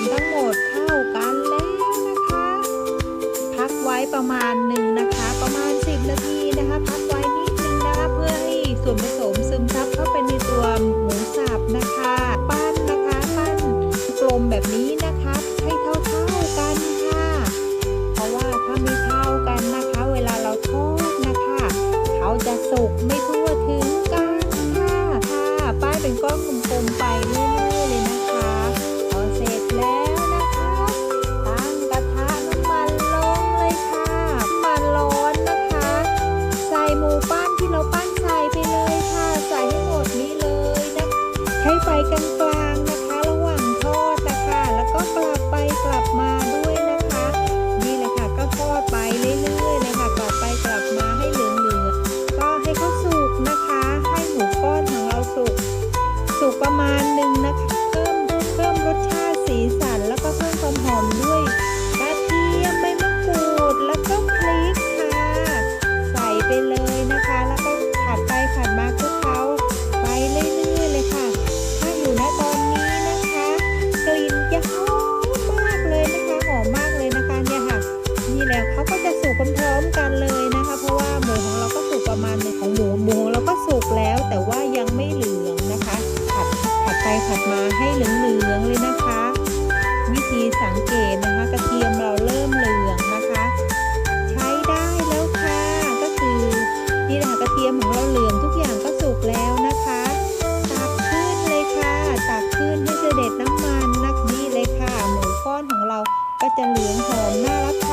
มทั้งหมดเข้ากันแล้วนะคะ พักไว้ประมาณหนึ่งนะคะ ประมาณ 10 นาทีนะคะ พักไว้นิดนึงนะคะเพื่อให้ส่วนผสมซึมซับเข้าไปในตัวหมูสับนะคะ ปั้นนะคะปั้นกลมแบบนี้นะคะให้เท่าเกันค่ะ เพราะว่าถ้าไม่เท่ากันนะคะ เวลาเราทอดนะคะเขาจะสุกไม่ทั่วถึงกันค่ะค่ะ ป้ายเป็นก้อนกลมๆไป จะเหลืองหอมน่ารัก